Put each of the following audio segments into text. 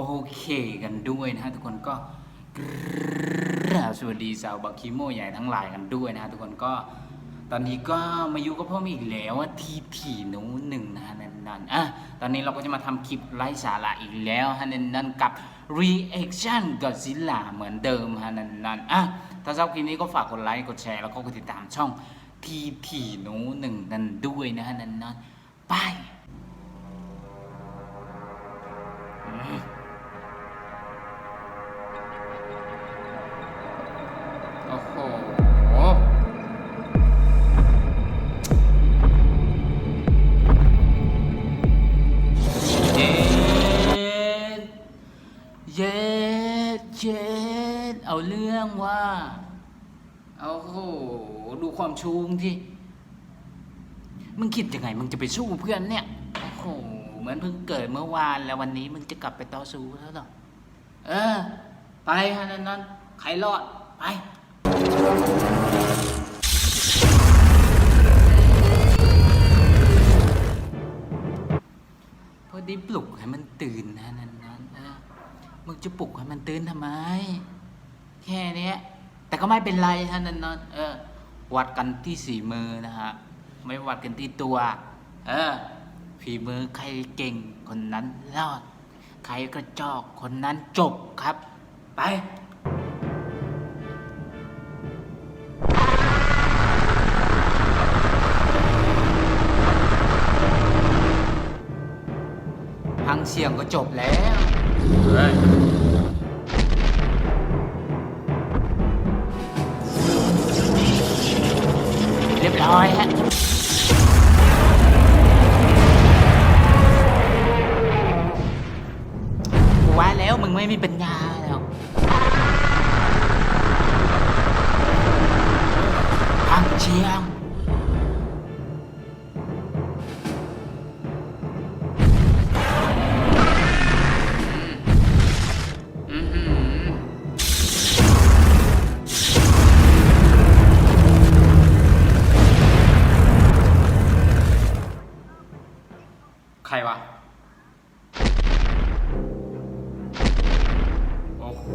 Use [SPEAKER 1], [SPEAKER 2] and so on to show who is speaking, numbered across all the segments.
[SPEAKER 1] โอเคกันด้วยนะฮะทุกคนก็สวัสดีสาวบักคิโมใหญ่ทั้งหลายกันด้วยนะฮะทุกคนก็ตอนนี้ก็มาอยู่กับพ่อมีอีกแล้วทีทีหนูหนึ่งนะฮะนั่นนั่นอะตอนนี้เราก็จะมาทำคลิปไร้สาระอีกแล้วฮะนั่นนั่นกับ reaction กับซิลาเหมือนเดิมฮะนั่นนั่นอะถ้าชอบคลิปนี้ก็ฝากกดไลค์กดแชร์แล้วก็กดติดตามช่องทีทีหนูหนึ่งนั่นด้วยนะฮะนั่นนั่นไป รื่องว่าโอ้โหดูความชูงที่มึงคิดยังไง มึงจะไปสู้เพื่อนเนี่ยโอ้โหเหมือนเพิ่งเกิดเมื่อวานแล้ววันนี้มึงจะกลับไปต่อสู้แล้วหรอเออ ไปฮะนั่นนั่นใครรอด ไปพอดีปลุกให้มันตื่นนะนั่นนั่นเออมึงจะปลุกให้มันตื่นทำไม แค่นี้แต่ก็ไม่เป็นไรฮะนันนนเออ วัดกันที่สีมือนะฮะ ไม่วัดกันที่ตัว เออฝีมือใครเก่งคนนั้นรอด ใครกระจอกคนนั้นจบครับ ไปพังเสียงก็จบแล้วเฮ้ย เรียบร้อยฮะว่าแล้วมึงไม่มีปัญญาแล้วพังเชียง ใครวะ โอ้โห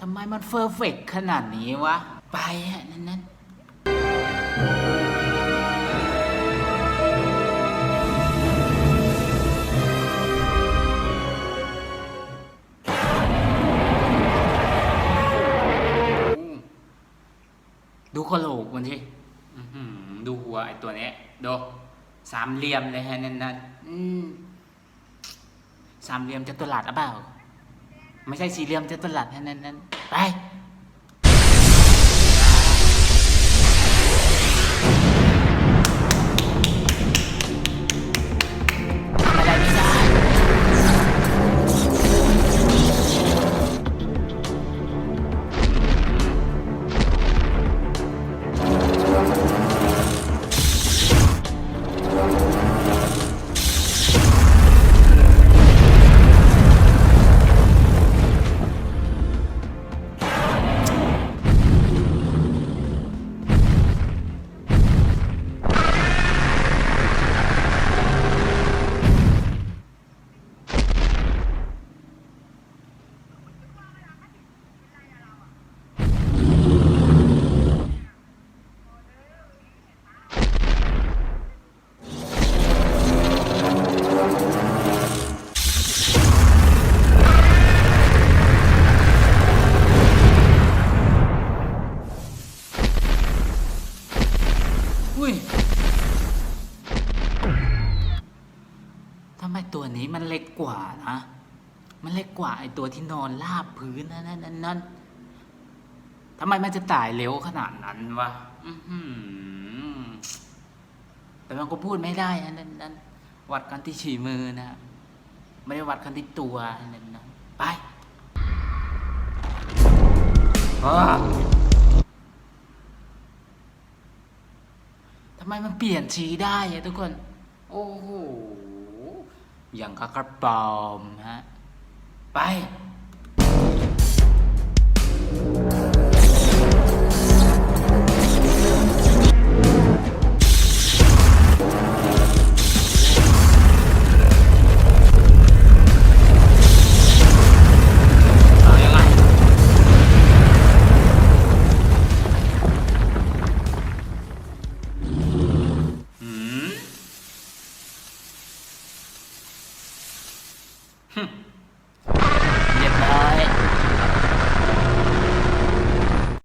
[SPEAKER 1] ทำไมมันเฟอร์เฟกขนาดนี้วะ ไปฮะนั้นนั่น กระโหลกมันทีอื้อหือดูหัวไอตัวเนี้ยดูสามเหลี่ยมเลยฮะนั่นนั่นอืมสามเหลี่ยมจะตุลัดหรือเปล่า ไม่ใช่สี่เหลี่ยมจะตุลัดฮะนั่นนั่นไป อุ้ยทำไมตัวนี้มันเล็กกว่านะ มันเล็กกว่าไอตัวที่นอนลาบพื้นนั่นนั่นนั่นทำไมมันจะตายเร็วขนาดนั้นวะแต่มันก็พูดไม่ได้นะนั่นนั่นวัดกันที่ฉี่มือนะ ไม่ได้วัดกันที่ตัวนั่นนั่นไปอ้าำไมมันเปลี่ยนสีได้อะทุกคน โอ้โห อย่างกับกระปอมฮะ ไป ฮึ